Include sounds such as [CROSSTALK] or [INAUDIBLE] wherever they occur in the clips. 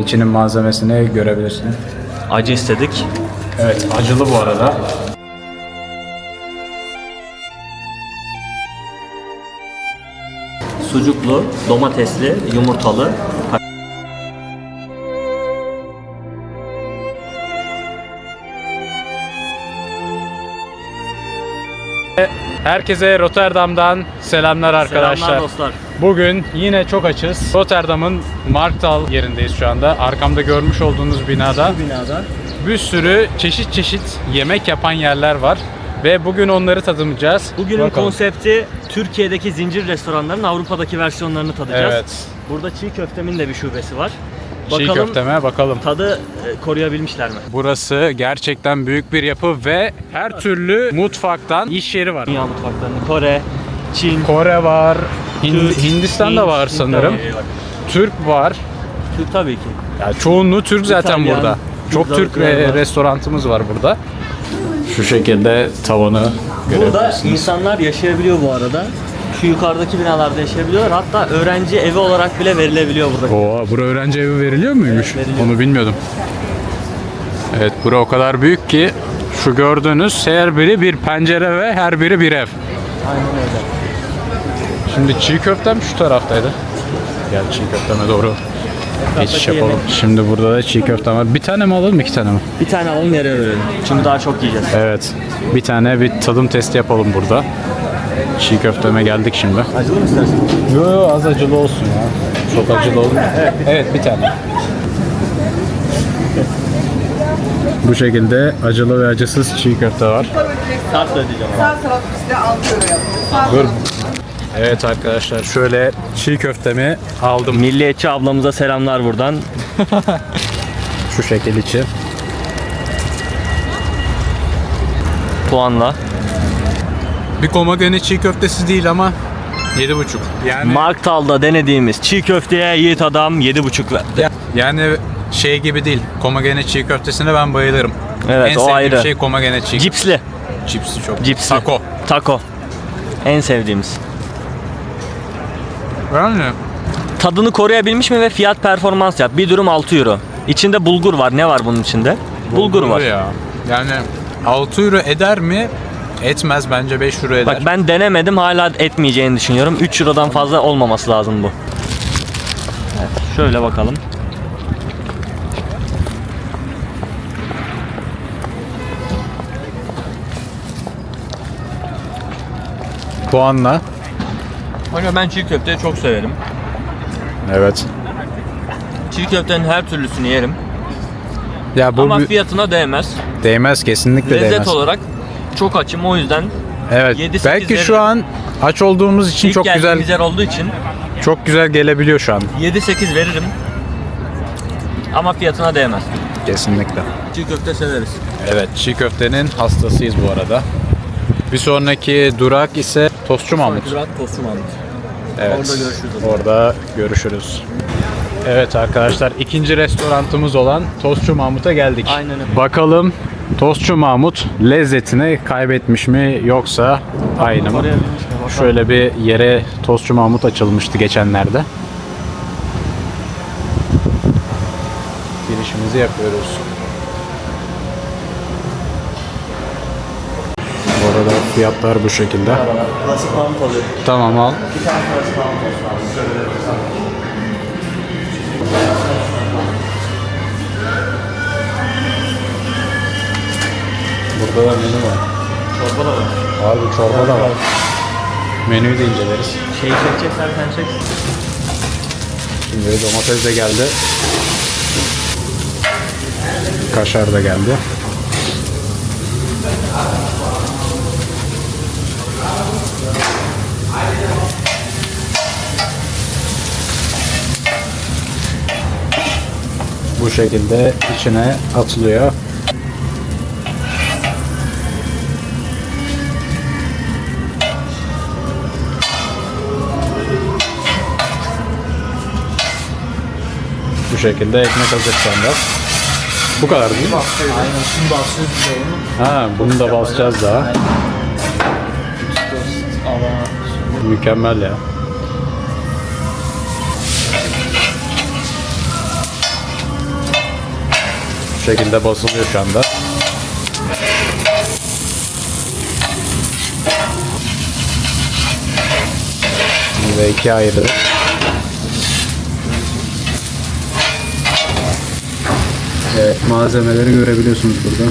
İçinin malzemesini görebilirsin. Acı istedik. Evet acılı bu arada. Sucuklu, domatesli, yumurtalı. Herkese Rotterdam'dan selamlar arkadaşlar. Selamlar dostlar. Bugün yine çok açız. Rotterdam'ın Marktal yerindeyiz şu anda. Arkamda görmüş olduğunuz binada Binada. bir sürü çeşit çeşit yemek yapan yerler var. Ve bugün onları tadımlayacağız. Bugünün Bakalım. konsepti Türkiye'deki zincir restoranların Avrupa'daki versiyonlarını tadacağız. Evet. Burada çiğ köftemin de bir şubesi var. Çiğ Bakalım köfteme bakalım. tadı e, koruyabilmişler mi? Burası gerçekten büyük bir yapı ve her türlü mutfaktan iş yeri var. Dünya mutfaklarını Kore, Çin, Kore var, Hin- Türk, Hindistan da Hint, var Hint sanırım. Türk var. Türk tabii ki. Ya çoğunluğu Türk zaten İtalyan, burada. Çok Türk re- var. restorantımız var burada. Şu şekilde tavanı Burada görebilirsiniz. insanlar yaşayabiliyor bu arada. Şu yukarıdaki binalarda yaşayabiliyorlar. Hatta öğrenci evi olarak bile verilebiliyor burada. Oo, bura öğrenci evi veriliyor muymuş? Evet, veriliyor. Onu bilmiyordum. Evet, bura o kadar büyük ki şu gördüğünüz her biri bir pencere ve her biri bir ev. Aynen öyle. Şimdi çiğ köftem şu taraftaydı. Gel çiğ köfteme doğru geçiş yapalım. Şimdi burada da çiğ köftem var. Bir tane mi alalım, iki tane mi? Bir tane alalım yere verelim. Çünkü daha çok yiyeceğiz. Evet. Bir tane bir tadım testi yapalım burada. Çiğ köfteme geldik şimdi. Acılı mı istersin? Yo yo az acılı olsun ya. Çok acılı olmuyor. Evet, evet bir tane. Bu şekilde acılı ve acısız çiğ köfte var. Kart ödeyeceğim. Sağ taraf bizde 6 euro Dur. Evet arkadaşlar şöyle çiğ köftemi aldım. Milliyetçi ablamıza selamlar buradan. [LAUGHS] Şu şekil içi. Puanla. Bir komagene çiğ köftesi değil ama 7,5. Yani Marktal'da denediğimiz çiğ köfteye Yiğit adam 7,5 verdi. yani şey gibi değil. Komagene çiğ köftesine ben bayılırım. Evet, en o sevdiğim ayrı. şey komagene çiğ Cipsli. Cipsi çok. Cipsli. Taco. Taco. En sevdiğimiz. Yani Tadını koruyabilmiş mi ve fiyat performans yap. Bir dürüm 6 euro. İçinde bulgur var. Ne var bunun içinde? Bulgur var. Ya. Yani 6 euro eder mi? Etmez bence 5 euro eder. Bak ben denemedim hala etmeyeceğini düşünüyorum. 3 Euro'dan fazla olmaması lazım bu. Evet, şöyle bakalım. Puanla. Kanka ben çiğ köfteyi çok severim. Evet. Çiğ köftenin her türlüsünü yerim. Ya bu Ama bir- fiyatına değmez. değmez kesinlikle Lezzet değmez. olarak çok açım o yüzden Evet. 7-8 Belki şu an aç olduğumuz için çok güzel yer olduğu için çok güzel gelebiliyor şu an. 7-8 veririm. Ama fiyatına değmez. Kesinlikle. Çiğ köfte severiz. Evet, çiğ köftenin hastasıyız bu arada. Bir sonraki durak ise Tostçu Mahmut. Durak Tostu Mahmut. Evet. Orada görüşürüz. Orada görüşürüz. Evet arkadaşlar ikinci restorantımız olan Tostçu Mahmut'a geldik. Aynen öyle. Bakalım Tostçu Mahmut lezzetini kaybetmiş mi yoksa aynı mı? Şöyle bir yere Tostçu Mahmut açılmıştı geçenlerde. Girişimizi yapıyoruz. Bu arada fiyatlar bu şekilde. Klasik Mahmut alıyor. Tamam al. Bir tane klasik Mahmut Burada da menü var. Çorba da var. Abi çorba da var. Menüyü de inceleriz. Şeyi çekeceksen sen çek. Şimdi domates de geldi. Kaşar da geldi. Bu şekilde içine atılıyor. Şekilde ekmek şu anda. Bu kadar değil mi? Aynen şimdi basıyoruz bize onu. Ha, bunu da basacağız daha. Mükemmel ya. Bu şekilde basılıyor şu anda. Ve iki ayrı. Evet, malzemeleri görebiliyorsunuz burada.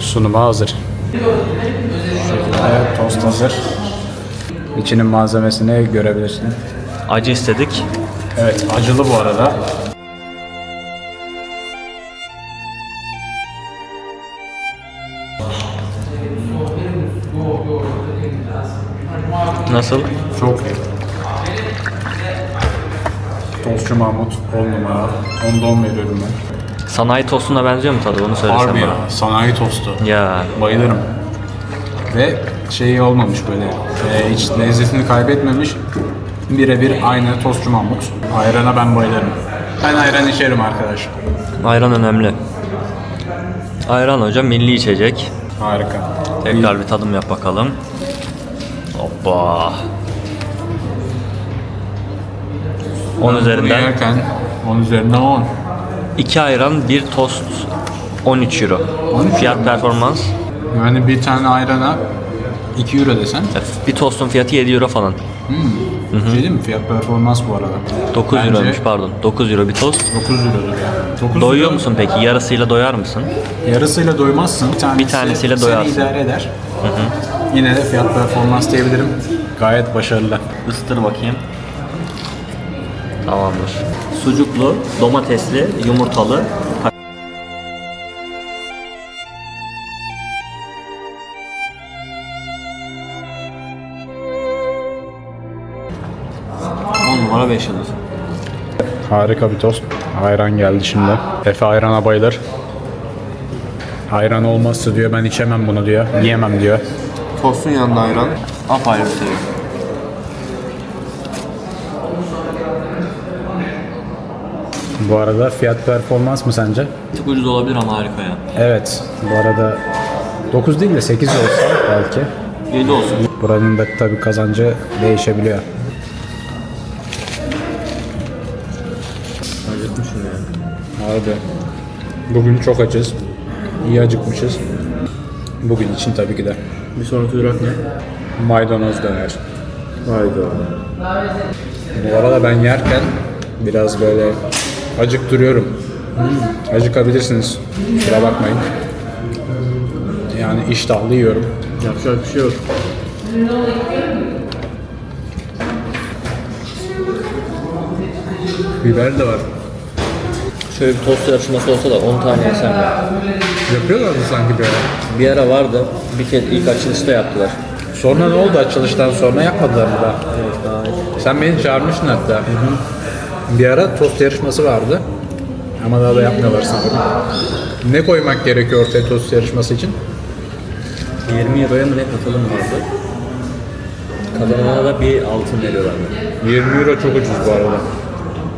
Sunuma hazır. Evet, tost hazır. İçinin malzemesini görebilirsin. Acı istedik. Evet, acılı bu arada. Nasıl? Çok iyi. Tostçu Mahmut 10 numara. 10'da 10 veriyorum ben. Sanayi tostuna benziyor mu tadı? Onu söylesem Harbi bana. ya, sanayi tostu. Ya Bayılırım. Ve şey olmamış böyle, e, hiç lezzetini kaybetmemiş. Birebir aynı tostçu Mahmut. Ayrana ben bayılırım. Ben ayran içerim arkadaş. ayran önemli. Ayran hocam milli içecek. Harika. Tekrar bir tadım yap bakalım. Hoppa. 10 Bunu üzerinden yerken 10 üzerinden 10. 2 ayran, 1 tost 13 euro. 13 Fiyat euro. performans. Yani bir tane ayrana 2 euro desen. Bir tostun fiyatı 7 euro falan. Şey değil mi? Fiyat performans bu arada. 9 Bence euroymuş pardon. 9 euro bir tost. 9 eurodur ya. 9 Doyuyor euro. musun peki? Yarısıyla doyar mısın? Yarısıyla doymazsın. Bir, tanesi Bir tanesiyle seni doyarsın. idare eder. Yine de fiyat performans diyebilirim. Gayet başarılı. Isıtır bakayım. Tamamdır. Sucuklu, domatesli, yumurtalı. Numara 5 yıldız. Harika bir tost. Ayran geldi şimdi. Efe ayrana bayılır. Ayran olmazsa diyor ben içemem bunu diyor. Yiyemem diyor. Tostun yanında ayran. Apayrı bir seviye. Bu arada fiyat performans mı sence? Çok ucuz olabilir ama harika ya. Evet. Bu arada 9 değil de 8 olsa belki. 7 olsun. Buranın da tabii kazancı değişebiliyor. Harbi. Bugün çok açız. İyi acıkmışız. Bugün için tabii ki de. Bir sonraki durak ne? Maydanoz döner. Hayda. Bu arada ben yerken biraz böyle acık duruyorum. Hmm, acıkabilirsiniz. Kusura bakmayın. Yani iştahlı yiyorum. Yapacak bir şey yok. Biber de var. Şöyle bir tost yarışması olsa da 10 tane yesem ya. Yapıyorlardı sanki böyle. Bir ara vardı. Bir kez ilk açılışta yaptılar. Sonra ne oldu açılıştan sonra yapmadılar mı daha? Sen beni çağırmıştın hatta. Bir ara tost yarışması vardı. Ama daha da yapmıyorlar sanırım. Ne koymak gerekiyor ortaya tost yarışması için? 20 euroya mı ne katılım vardı? Kazanana da bir altın veriyorlardı. 20 euro çok ucuz bu arada.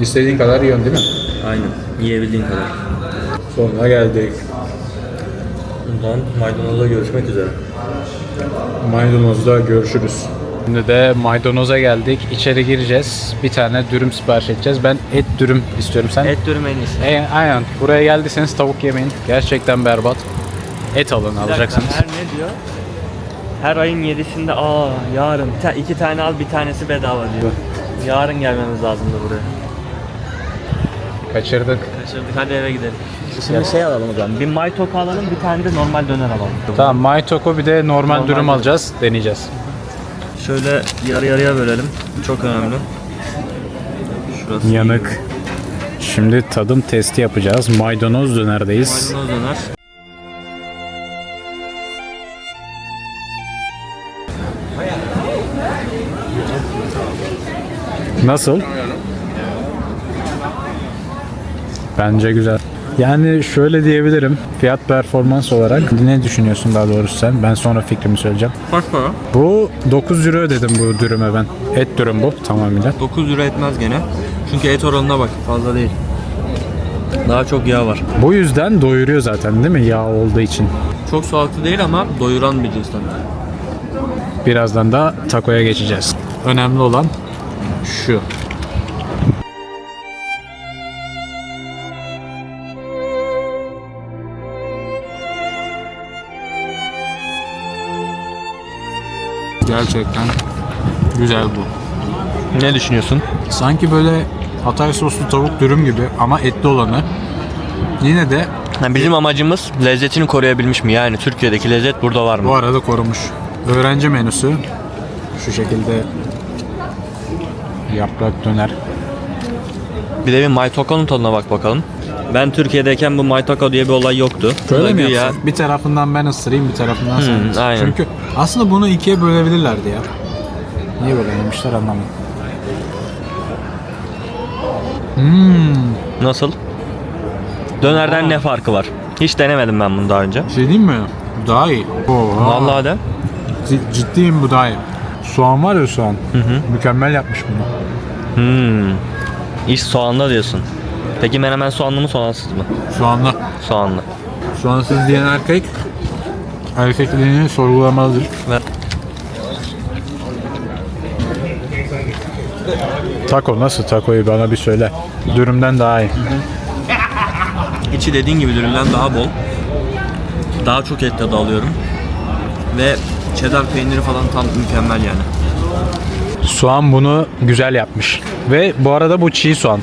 İstediğin kadar yiyorsun değil mi? Aynen. Yiyebildiğin kadar. Sonuna geldik. Bundan maydanozla görüşmek üzere. Maydanoz'da görüşürüz. Şimdi de maydanoza geldik. İçeri gireceğiz. Bir tane dürüm sipariş edeceğiz. Ben et dürüm istiyorum. Sen? Et dürüm en iyisi. E, aynen. Buraya geldiyseniz tavuk yemeyin. Gerçekten berbat. Et alın alacaksınız. Her ne diyor? Her ayın 7'sinde aa yarın bir iki tane al bir tanesi bedava diyor. Yarın gelmemiz lazımdı buraya. Kaçırdık. Kaçırdık hadi eve gidelim. Şimdi şey alalım o zaman. Bir May alalım bir tane de normal döner alalım. Tamam May bir de normal, Normal dürüm alacağız. Deneyeceğiz. Şöyle yarı yarıya bölelim. Çok önemli. Şurası Yanık. Şimdi tadım testi yapacağız. Maydanoz dönerdeyiz. Maydanoz döner. Nasıl? Bence güzel. Yani şöyle diyebilirim. Fiyat performans olarak ne düşünüyorsun daha doğrusu sen? Ben sonra fikrimi söyleyeceğim. Kaç para? Bu 9 euro ödedim bu dürüme ben. Et dürüm bu tamamıyla. 9 lira etmez gene. Çünkü et oranına bak fazla değil. Daha çok yağ var. Bu yüzden doyuruyor zaten değil mi yağ olduğu için. Çok sağlıklı değil ama doyuran bir cinsten. Birazdan da takoya geçeceğiz. Önemli olan şu. Gerçekten güzel bu. Ne düşünüyorsun? Sanki böyle Hatay soslu tavuk dürüm gibi ama etli olanı. Yine de Yani bizim amacımız lezzetini koruyabilmiş mi? Yani Türkiye'deki lezzet burada var mı? bu arada korumuş. Öğrenci menüsü şu şekilde yaprak döner. Bir de bir Maytoko'nun tadına bak bakalım. Ben Türkiye'deyken bu Maytoko diye bir olay yoktu. Böyle mi yapsak? Bir tarafından ben ısırayım, bir tarafından sen Hmm, ısır. aynen. Çünkü aslında bunu ikiye bölebilirlerdi ya. Niye bölememişler anlamadım. Hmm, Nasıl? Dönerden ne farkı var? Hiç denemedim ben bunu daha önce. şey diyeyim mi? Daha iyi. Oha. Vallahi de. C- ciddiyim bu daha iyi. Soğan var ya soğan. Mükemmel yapmış bunu. Hmm. İş soğanlı diyorsun. Peki menemen soğanlı mı soğansız mı? Soğanlı. Soğanlı. Soğansız diyen erkek erkekliğini sorgulamalıdır. Ve Taco nasıl takoyu bana bir söyle. Dürümden daha iyi. içi dediğin gibi dürümden daha bol. Daha çok et tadı alıyorum. Ve cheddar peyniri falan tam mükemmel yani. Soğan bunu güzel yapmış. Ve bu arada bu çiğ soğan.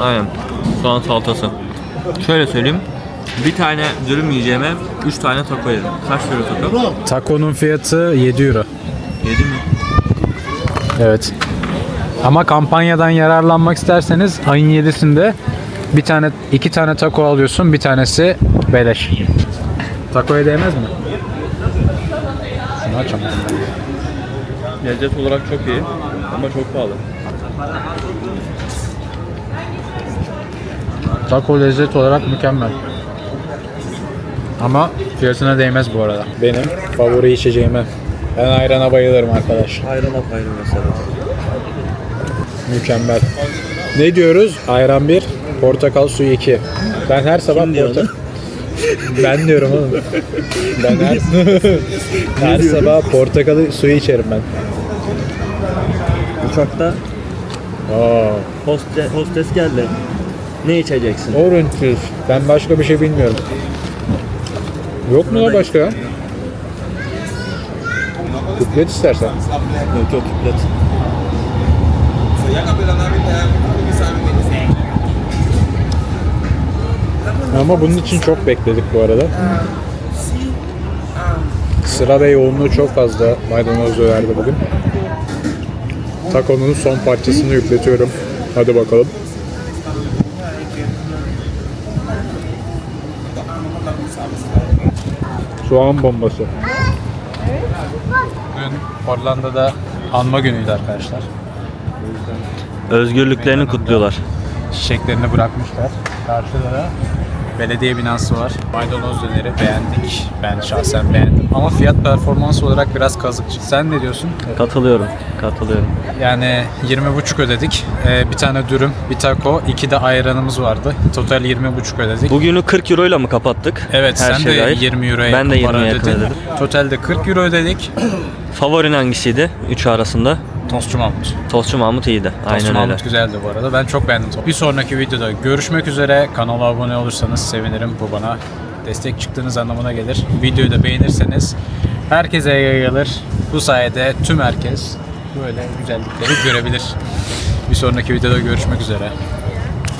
Aynen. Soğan salatası. Şöyle söyleyeyim. Bir tane dürüm yiyeceğime 3 tane taco yedim. Kaç euro taco? Taco'nun fiyatı 7 euro. 7 mi? Evet. Ama kampanyadan yararlanmak isterseniz ayın 7'sinde bir tane iki tane taco alıyorsun, bir tanesi beleş. Tacoya değmez mi? Şunu açamadım. Lezzet olarak çok iyi ama çok pahalı. Taco lezzet olarak mükemmel. Ama fiyatına değmez bu arada. Benim favori içeceğime. Ben ayrana bayılırım arkadaş. Ayran apayrı mesela. Mükemmel. Ne diyoruz? Ayran 1, portakal suyu 2. Ben her sabah Kim diyor porta- [LAUGHS] Ben diyorum oğlum. Ben her, [LAUGHS] her sabah portakalı suyu içerim ben. Uçakta Aa, hoste, hostes geldi. Ne içeceksin? orange juice. Ben başka bir şey bilmiyorum. Yok mu la başka? Kuplet istersen. Yok yok kiplet. Ama bunun için çok bekledik bu arada. Sıra ve yoğunluğu çok fazla maydanoz verdi bugün. Taco'nun son parçasını yükletiyorum. Hadi bakalım. Soğan bombası. Bugün Hollanda'da anma günüydü arkadaşlar. Özgürlüklerini kutluyorlar. çiçeklerini bırakmışlar. Karşıda da belediye binası var. Maydanoz döneri beğendik. Ben şahsen beğendim. Ama fiyat performans olarak biraz kazıkçı. Sen ne diyorsun? Katılıyorum. Katılıyorum. Yani 20,5 ödedik. Ee, bir tane dürüm, bir taco, iki de ayranımız vardı. Total 20,5 ödedik. Bugünü 40 euro ile mi kapattık? Evet Her sen de dahil. 20 euroya Ben de yakın para 20'ye yakın ödedin. ödedim. Totalde 40 euro ödedik. Favorin hangisiydi? Üçü arasında. Tostçu Mahmut. Tostçu Mahmut iyiydi. Tostçu Aynen öyle. Mahmut güzeldi bu arada. Ben çok beğendim. Bir sonraki videoda görüşmek üzere. Kanala abone olursanız sevinirim. Bu bana destek çıktığınız anlamına gelir. Videoyu da beğenirseniz herkese yayılır. Bu sayede tüm herkes böyle güzellikleri görebilir. Bir sonraki videoda görüşmek üzere.